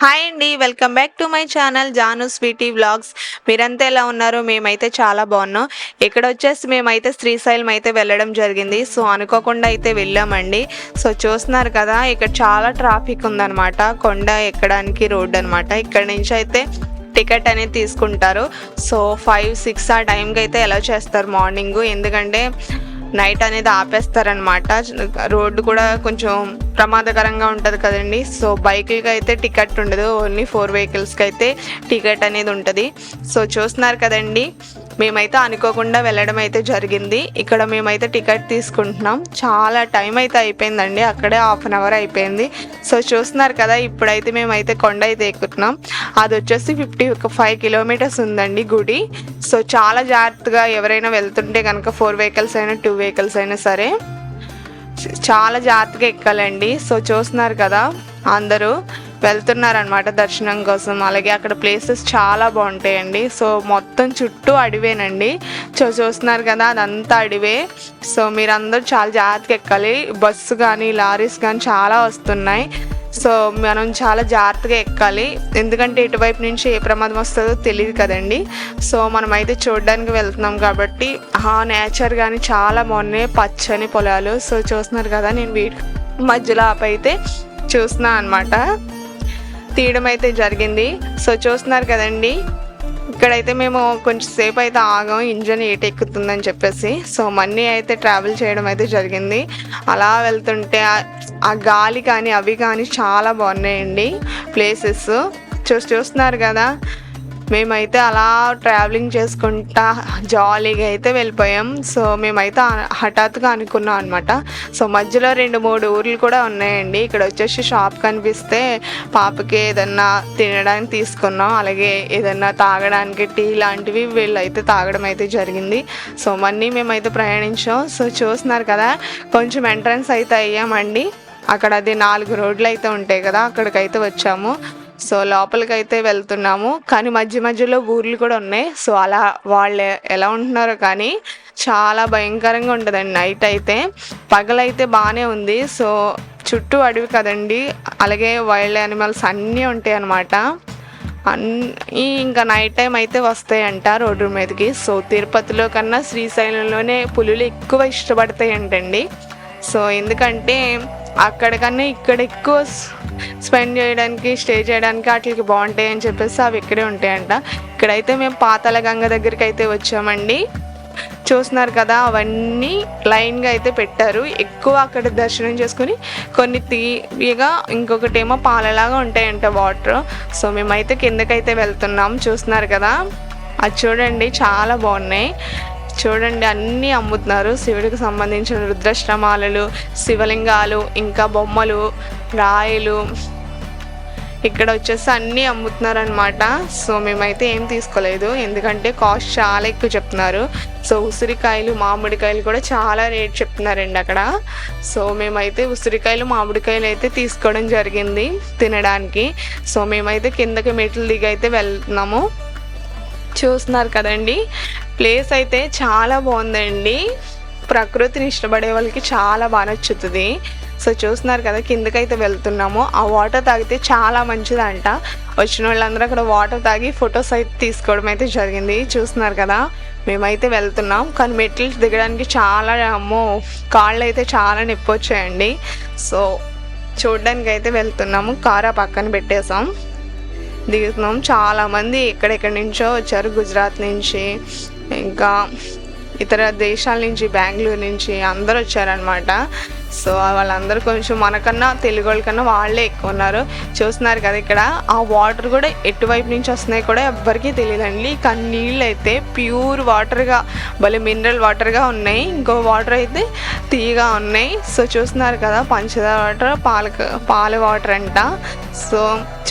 Hi అండి welcome back to my channel Janu sweety vlogs. మీరంతా ఎలా ఉన్నారు? మేమైతే చాలా బాగున్నాం. ఇక్కడ వచ్చేసి మేమైతే శ్రీశైలం అయితే వెళ్ళడం జరిగింది. సో అనుకోకుండా అయితే వెళ్ళామండి. సో చూస్తున్నారు కదా ఇక్కడ చాలా ట్రాఫిక్ ఉందన్నమాట. కొండ ఎక్కడానికి రోడ్ అనమాట ఇక్కడ నుంచి అయితే టికెట్ అనేది తీసుకుంటారు. సో ఫైవ్ సిక్స్ ఆ టైంకి అయితే ఎలా చేస్తారు మార్నింగ్? ఎందుకంటే నైట్ అనేది ఆపేస్తారనమాట రోడ్డు కూడా కొంచెం ప్రమాదకరంగా ఉంటుంది కదండి. సో బైకులకి అయితే టికెట్ ఉండదు. ఓన్లీ ఫోర్ వెహికల్స్కి అయితే టికెట్ అనేది ఉంటుంది. సో చూస్తున్నారు కదండి. మేమైతే అనుకోకుండా వెళ్ళడం అయితే జరిగింది. ఇక్కడ మేమైతే టికెట్ తీసుకుంటున్నాం. చాలా టైం అయితే అయిపోయిందండి. అక్కడే హాఫ్ అన్ అవర్ అయిపోయింది. సో చూస్తున్నారు కదా ఇప్పుడైతే మేమైతే కొండ అయితే ఎక్కుతున్నాం. అది వచ్చేసి ఫిఫ్టీ ఫైవ్ కిలోమీటర్స్ ఉందండి గుడి. సో చాలా జాగ్రత్తగా ఎవరైనా వెళ్తుంటే కనుక ఫోర్ వెహికల్స్ అయినా టూ వెహికల్స్ అయినా సరే చాలా జాగ్రత్తగా ఎక్కాలండి. సో చూస్తున్నారు కదా అందరూ. వెళ్తున్నారనమాట దర్శనం కోసం. అలాగే అక్కడ ప్లేసెస్ చాలా బాగుంటాయండి. సో మొత్తం చుట్టూ అడివేనండి. సో చూస్తున్నారు కదా అదంతా అడివే. సో మీరందరూ చాలా జాగ్రత్తగా ఎక్కాలి. బస్సు కానీ లారీస్ కానీ చాలా వస్తున్నాయి. సో మనం చాలా జాగ్రత్తగా ఎక్కాలి. ఎందుకంటే ఇటువైపు నుంచి ఏ ప్రమాదం వస్తుందో తెలియదు కదండి. సో మనం అయితే చూడడానికి వెళ్తున్నాం కాబట్టి ఆ నేచర్ కానీ చాలా బాగున్నాయి. పచ్చని పొలాలు. సో చూస్తున్నారు కదా నేను వీటి మధ్యలో ఆపైతే చూస్తున్నా అనమాట తీయడం అయితే జరిగింది. సో చూస్తున్నారు కదండి. ఇక్కడైతే మేము కొంచెం సేపు అయితే ఆగాం. ఇంజన్ ఏట ఎక్కుతుందని చెప్పేసి. సో మనీ అయితే ట్రావెల్ చేయడం అయితే జరిగింది. అలా వెళ్తుంటే ఆ గాలి కానీ అవి కానీ చాలా బాగున్నాయండి ప్లేసెస్. చూసి చూస్తున్నారు కదా. మేమైతే అలా ట్రావెలింగ్ చేసుకుంటా జాలీగా అయితే వెళ్ళిపోయాం. సో మేమైతే హఠాత్తుగా అనుకున్నాం అనమాట సో మధ్యలో రెండు మూడు ఊర్లు కూడా ఉన్నాయండి. ఇక్కడ వచ్చేసి షాప్ కనిపిస్తే పాపకి ఏదన్నా తినడానికి తీసుకున్నాం. అలాగే ఏదన్నా తాగడానికి టీ లాంటివి వీళ్ళైతే తాగడం అయితే జరిగింది. సో మళ్ళీ మేమైతే ప్రయాణించాం. సో చూస్తున్నారు కదా కొంచెం ఎంట్రన్స్ అయితే అయ్యామండి. అక్కడ అది నాలుగు రోడ్లు అయితే ఉంటాయి కదా అక్కడికైతే వచ్చాము. సో లోపలికి అయితే వెళ్తున్నాము. కానీ మధ్య మధ్యలో ఊర్లు కూడా ఉన్నాయి. సో అలా వాళ్ళు ఎలా ఉంటున్నారో కానీ చాలా భయంకరంగా ఉంటుందండి నైట్ అయితే. పగలైతే బాగానే ఉంది. సో చుట్టూ అడవి కదండి. అలాగే వైల్డ్ యానిమల్స్ అన్నీ ఉంటాయి అన్నమాట. అన్నీ ఇంకా నైట్ టైం అయితే వస్తాయంట రోడ్డు మీదకి. సో తిరుపతిలో కన్నా శ్రీశైలంలోనే పులులు ఎక్కువ ఇష్టపడతాయంటండి. సో ఎందుకంటే అక్కడికన్నా ఇక్కడ ఎక్కువ స్పెండ్ చేయడానికి స్టే చేయడానికి వాటికి బాగుంటాయి అని చెప్పేసి అవి ఇక్కడే ఉంటాయంట. ఇక్కడైతే మేము పాతాల గంగ దగ్గరికి అయితే వచ్చామండి. చూస్తున్నారు కదా అవన్నీ లైన్గా అయితే పెట్టారు. ఎక్కువ అక్కడ దర్శనం చేసుకుని కొన్ని తీయగా ఇంకొకటి ఏమో పాలలాగా ఉంటాయంట వాటర్. సో మేమైతే కిందకైతే వెళ్తున్నాం. చూస్తున్నారు కదా? అది చూడండి చాలా బాగున్నాయి. చూడండి అన్నీ అమ్ముతున్నారు. శివుడికి సంబంధించిన రుద్రశ్రమాలలు శివలింగాలు ఇంకా బొమ్మలు రాయలు. ఇక్కడ వచ్చేసి అన్నీ అమ్ముతున్నారు అనమాట సో మేమైతే ఏం తీసుకోలేదు. ఎందుకంటే కాస్ట్ చాలా ఎక్కువ చెప్తున్నారు. సో ఉసిరికాయలు మామిడికాయలు కూడా చాలా రేట్ చెప్తున్నారండి అక్కడ. సో మేమైతే ఉసిరికాయలు మామిడికాయలు అయితే తీసుకోవడం జరిగింది తినడానికి. సో మేమైతే కిందకి మెట్లు దిగి అయితే వెళ్తున్నాము. చూస్తున్నారు కదండి. ప్లేస్ అయితే చాలా బాగుందండి. ప్రకృతిని ఇష్టపడే వాళ్ళకి చాలా బాగా నచ్చుతుంది. సో చూస్తున్నారు కదా కిందకైతే వెళ్తున్నాము. ఆ వాటర్ తాగితే చాలా మంచిదంట. వచ్చిన వాళ్ళందరూ అక్కడ వాటర్ తాగి ఫొటోస్ అయితే తీసుకోవడం అయితే జరిగింది. చూస్తున్నారు కదా మేమైతే వెళ్తున్నాం. కానీ మెట్లు దిగడానికి చాలా అమ్మో కాళ్ళు అయితే చాలా నొప్పి వచ్చాయండి సో చూడడానికి అయితే వెళ్తున్నాము. కారా పక్కన పెట్టేసాం దిగుతున్నాం. చాలామంది ఎక్కడెక్కడి నుంచో వచ్చారు. గుజరాత్ నుంచి ఇంకా ఇతర దేశాల నుంచి బెంగళూరు నుంచి అందరూ వచ్చారనమాట సో వాళ్ళందరూ కొంచెం మనకన్నా తెలుగు వాళ్ళకన్నా వాళ్ళే ఎక్కువ ఉన్నారు. చూస్తున్నారు కదా ఇక్కడ ఆ వాటర్ కూడా ఎటువైపు నుంచి వస్తున్నాయి కూడా ఎవ్వరికీ తెలియదండి. కానీ నీళ్ళు అయితే ప్యూర్ వాటర్గా భలే మినరల్ వాటర్గా ఉన్నాయి. ఇంకో వాటర్ అయితే తీయగా ఉన్నాయి. సో చూస్తున్నారు కదా పంచదార వాటర్ పాల పాల వాటర్ అంట. సో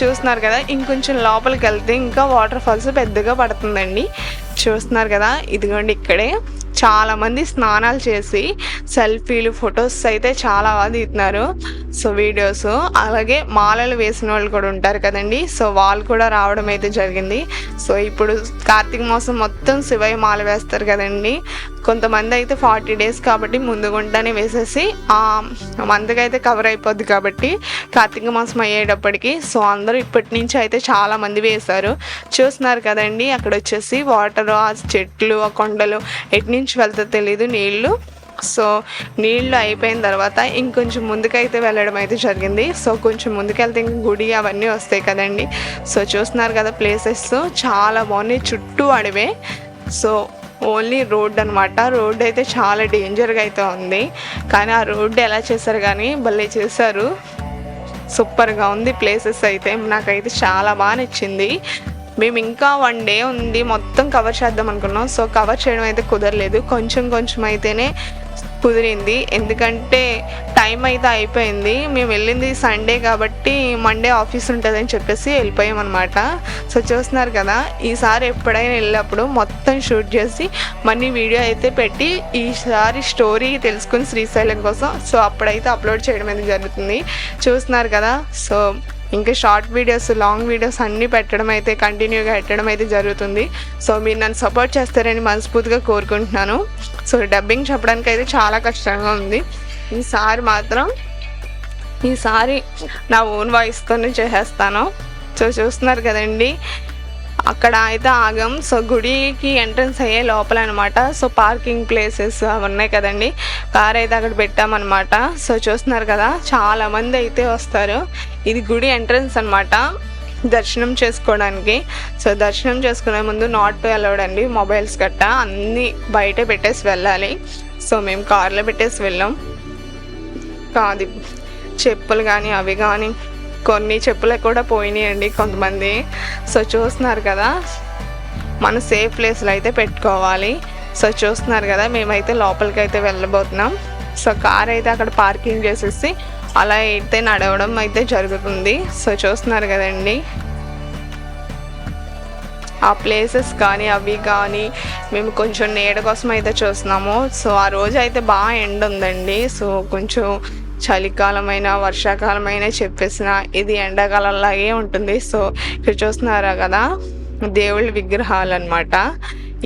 చూస్తున్నారు కదా ఇంకొంచెం లోపలికి వెళ్తే ఇంకా వాటర్ ఫాల్స్ పెద్దగా పడుతుందండి. చూస్తున్నారు కదా. ఇదిగోండి ఇక్కడే. చాలామంది స్నానాలు చేసి సెల్ఫీలు ఫొటోస్ అయితే చాలా బాగా తీస్తున్నారు సో వీడియోస్. అలాగే మాలలు వేసిన వాళ్ళు కూడా ఉంటారు కదండి. సో వాళ్ళు కూడా రావడం అయితే జరిగింది. సో ఇప్పుడు కార్తీక మాసం మొత్తం శివయ్య మాల వేస్తారు కదండి. కొంతమంది అయితే ఫార్టీ డేస్ కాబట్టి ముందుగుంటానే వేసేసి ఆ అయితే కవర్ అయిపోద్ది కాబట్టి కార్తీక మాసం అయ్యేటప్పటికి. సో అందరూ ఇప్పటి నుంచి అయితే చాలా మంది వేశారు. చూస్తున్నారు కదండి అక్కడ వచ్చేసి వాటర్ ఆ చెట్లు ఆ కొండలు ఎటు నుంచి వెళ్తే తెలియదు నీళ్ళు. సో నీళ్ళు అయిపోయిన తర్వాత ఇంకొంచెం ముందుకైతే వెళ్ళడం అయితే జరిగింది. సో కొంచెం ముందుకెళ్తే ఇంక గుడి అవన్నీ వస్తాయి కదండి. సో చూస్తున్నారు కదా ప్లేసెస్. చాలా బాగున్నాయి. చుట్టూ అడవే. సో ఓన్లీ రోడ్ అనమాట రోడ్ అయితే చాలా డేంజర్గా అయితే ఉంది. కానీ ఆ రోడ్డు ఎలా చేశారు కానీ భలే చేశారు. సూపర్గా ఉంది ప్లేసెస్ అయితే. నాకైతే చాలా బాగా నచ్చింది. మేము ఇంకా వన్ డే ఉంది మొత్తం కవర్ చేద్దాం అనుకున్నాం. సో కవర్ చేయడం అయితే కుదరలేదు. కొంచెం కొంచెం అయితేనే కుదిరింది. ఎందుకంటే టైం అయితే అయిపోయింది. మేము వెళ్ళింది సండే కాబట్టి మండే ఆఫీస్ ఉంటుందని చెప్పేసి వెళ్ళిపోయాం అనమాట సో చూస్తున్నారు కదా ఈసారి ఎప్పుడైనా వెళ్ళినప్పుడు మొత్తం షూట్ చేసి మనీ వీడియో అయితే పెట్టి ఈసారి స్టోరీ తెలుసుకుని శ్రీశైలం కోసం. సో అప్పుడైతే అప్లోడ్ చేయడం అనేది జరుగుతుంది. చూస్తున్నారు కదా సో ఇంకా షార్ట్ వీడియోస్ లాంగ్ వీడియోస్ అన్నీ పెట్టడం అయితే కంటిన్యూగా పెట్టడం అయితే జరుగుతుంది. సో మీరు నన్ను సపోర్ట్ చేస్తారని మనస్ఫూర్తిగా కోరుకుంటున్నాను. సో డబ్బింగ్ చెప్పడానికి అయితే చాలా కష్టంగా ఉంది. ఈసారి మాత్రం ఈసారి నా ఓన్ వాయిస్తోనే చేసేస్తాను. సో చూస్తున్నారు కదండి అక్కడ అయితే ఆగం. సో గుడికి ఎంట్రన్స్ అయ్యే లోపల అనమాట సో పార్కింగ్ ప్లేసెస్ అవి ఉన్నాయి కదండి. కార్ అయితే అక్కడ పెట్టామన్నమాట సో చూస్తున్నారు కదా చాలా మంది అయితే వస్తారు. ఇది గుడి ఎంట్రన్స్ అనమాట. దర్శనం చేసుకోవడానికి. సో దర్శనం చేసుకునే ముందు నాట్ టు అలౌడ్ అండి. మొబైల్స్ గట్ట అన్నీ బయట పెట్టేసి వెళ్ళాలి. సో మేము కార్లో పెట్టేసి వెళ్ళాం. కాదు చెప్పులు కానీ అవి కానీ కొన్ని చెప్పులు కూడా పోయినాయండి కొంతమంది. సో చూస్తున్నారు కదా మన సేఫ్ ప్లేస్లో అయితే పెట్టుకోవాలి. సో చూస్తున్నారు కదా మేమైతే లోపలికి అయితే వెళ్ళబోతున్నాం. సో కార్ అయితే అక్కడ పార్కింగ్ చేసేసి అలా అయితే నడవడం అయితే జరుగుతుంది. సో చూస్తున్నారు కదండి. ఆ ప్లేసెస్ కానీ అవి కానీ మేము కొంచెం నీడ కోసం అయితే చూస్తున్నాము. సో ఆ రోజు అయితే బాగా ఎండ ఉందండి. సో కొంచెం చలికాలమైన వర్షాకాలమైన చెప్పేసిన ఇది ఎండాకాలంలాగే ఉంటుంది. సో ఇక్కడ చూస్తున్నారా కదా? దేవుళ్ళ విగ్రహాలు అనమాట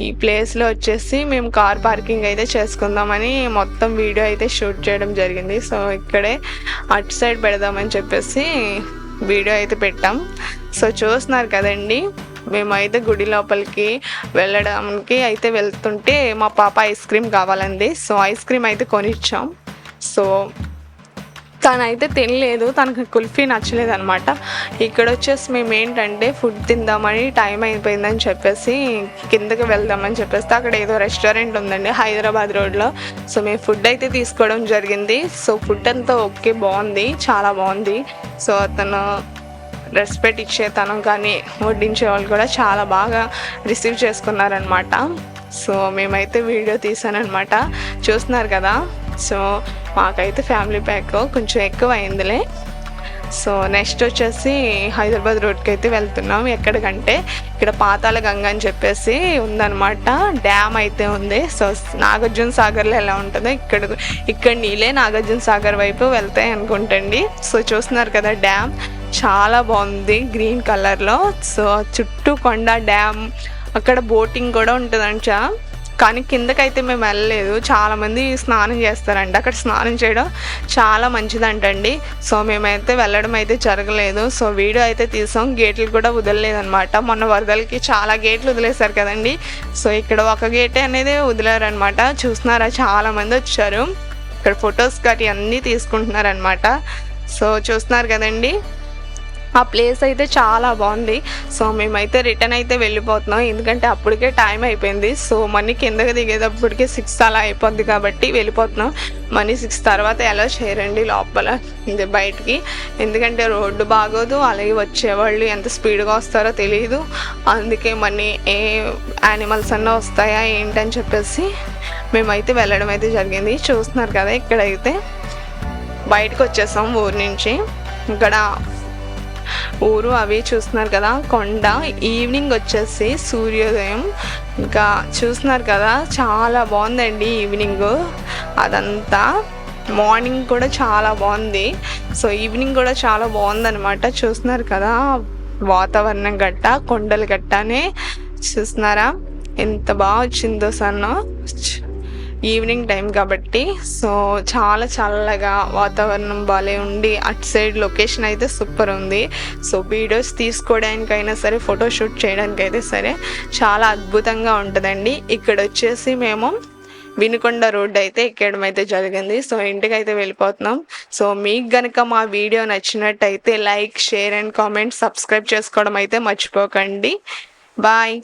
ఈ ప్లేస్లో వచ్చేసి మేము కార్ పార్కింగ్ అయితే చేసుకుందామని మొత్తం వీడియో అయితే షూట్ చేయడం జరిగింది. సో ఇక్కడే అటు సైడ్ పెడదామని చెప్పేసి వీడియో అయితే పెట్టాం. సో చూస్తున్నారు కదండి? మేమైతే గుడి లోపలికి వెళ్ళడానికి అయితే వెళ్తుంటే మా పాప ఐస్ క్రీమ్ కావాలండి సో ఐస్ క్రీమ్ అయితే కొనిచ్చాం. సో తనైతే తినలేదు. తనకు కుల్ఫీ నచ్చలేదు అనమాట ఇక్కడ వచ్చేసి మేము ఏంటంటే ఫుడ్ తిందామని టైం అయిపోయిందని చెప్పేసి కిందకి వెళ్దామని చెప్పేసి అక్కడ ఏదో రెస్టారెంట్ ఉందండి హైదరాబాద్ రోడ్లో సో మేము ఫుడ్ అయితే తీసుకోవడం జరిగింది. సో ఫుడ్ అంతా ఓకే బాగుంది చాలా బాగుంది. సో అతను రెస్పెక్ట్ ఇచ్చే తనం కానీ వడ్డించే వాళ్ళు కూడా చాలా బాగా రిసీవ్ చేసుకున్నారనమాట సో మేమైతే వీడియో తీసానమాట చూస్తున్నారు కదా? సో మాకైతే ఫ్యామిలీ ప్యాక్ కొంచెం ఎక్కువ అయిందిలే సో నెక్స్ట్ వచ్చేసి హైదరాబాద్ రోడ్కి అయితే వెళ్తున్నాం. ఎక్కడికంటే ఇక్కడ పాతాల గంగ అని చెప్పేసి ఉందన్నమాట. డ్యామ్ అయితే ఉంది. సో నాగార్జున సాగర్లో ఎలా ఉంటుందో ఇక్కడ ఇక్కడ నీళ్ళే నాగార్జున సాగర్ వైపు వెళ్తాయి అనుకుంటండి. సో చూస్తున్నారు కదా డ్యామ్? చాలా బాగుంది గ్రీన్ కలర్లో. సో చుట్టూ కొండ డ్యామ్ అక్కడ బోటింగ్ కూడా ఉంటుందంట. కానీ కిందకైతే మేము వెళ్ళలేదు. చాలామంది స్నానం చేస్తారంట. అక్కడ స్నానం చేయడం చాలా మంచిదంటండి. సో మేమైతే వెళ్ళడం అయితే జరగలేదు. సో వీడియో అయితే తీసాం. గేట్లు కూడా వదలలేదనమాట మొన్న వరదలకి చాలా గేట్లు వదిలేశారు కదండి. సో ఇక్కడ ఒక గేటే అనేది వదిలేరనమాట చూస్తున్నారా? చాలామంది వచ్చారు. ఇక్కడ ఫొటోస్ గట్టి అన్నీ తీసుకుంటున్నారనమాట సో చూస్తున్నారు కదండి. ఆ ప్లేస్ అయితే చాలా బాగుంది. సో మేమైతే రిటర్న్ అయితే వెళ్ళిపోతున్నాం. ఎందుకంటే అప్పటికే టైం అయిపోయింది. సో మనీ కిందకి దిగేటప్పటికి సిక్స్ అలా అయిపోద్ది కాబట్టి వెళ్ళిపోతున్నాం. మనీ సిక్స్ తర్వాత ఎలా చేయరండి లోపల ఇది బయటికి. ఎందుకంటే రోడ్డు బాగోదు అలాగే వచ్చేవాళ్ళు ఎంత స్పీడ్గా వస్తారో తెలియదు అందుకే మనీ ఏ యానిమల్స్ అన్నా వస్తాయా ఏంటని చెప్పేసి మేమైతే వెళ్ళడం అయితే జరిగింది. చూస్తున్నారు కదా ఇక్కడైతే బయటకు వచ్చేసాం ఊరి నుంచి. ఇక్కడ ఊరు అవి చూస్తున్నారు కదా కొండ. ఈవినింగ్ వచ్చేసి సూర్యోదయం. ఇంకా చూస్తున్నారు కదా చాలా బాగుందండి ఈవినింగ్ అదంతా మార్నింగ్ కూడా చాలా బాగుంది. సో ఈవినింగ్ కూడా చాలా బాగుందనమాట చూస్తున్నారు కదా వాతావరణం గట్ట కొండలు గట్టనే చూస్తున్నారా? ఎంత బాగా వచ్చిందో సన్న. ఈవినింగ్ టైం కాబట్టి సో చాలా చల్లగా వాతావరణం బాగాలే ఉండి అటు సైడ్ లొకేషన్ అయితే సూపర్ ఉంది. సో వీడియోస్ తీసుకోవడానికైనా సరే ఫోటోషూట్ చేయడానికైతే సరే చాలా అద్భుతంగా ఉంటుందండి. ఇక్కడ వచ్చేసి మేము వినుకొండ రోడ్ అయితే ఎక్కడం అయితే జరిగింది. సో ఇంటికి అయితే వెళ్ళిపోతున్నాం. సో మీకు గనక మా వీడియో నచ్చినట్టయితే like share and comment subscribe చేసుకోవడం అయితే మర్చిపోకండి. బాయ్.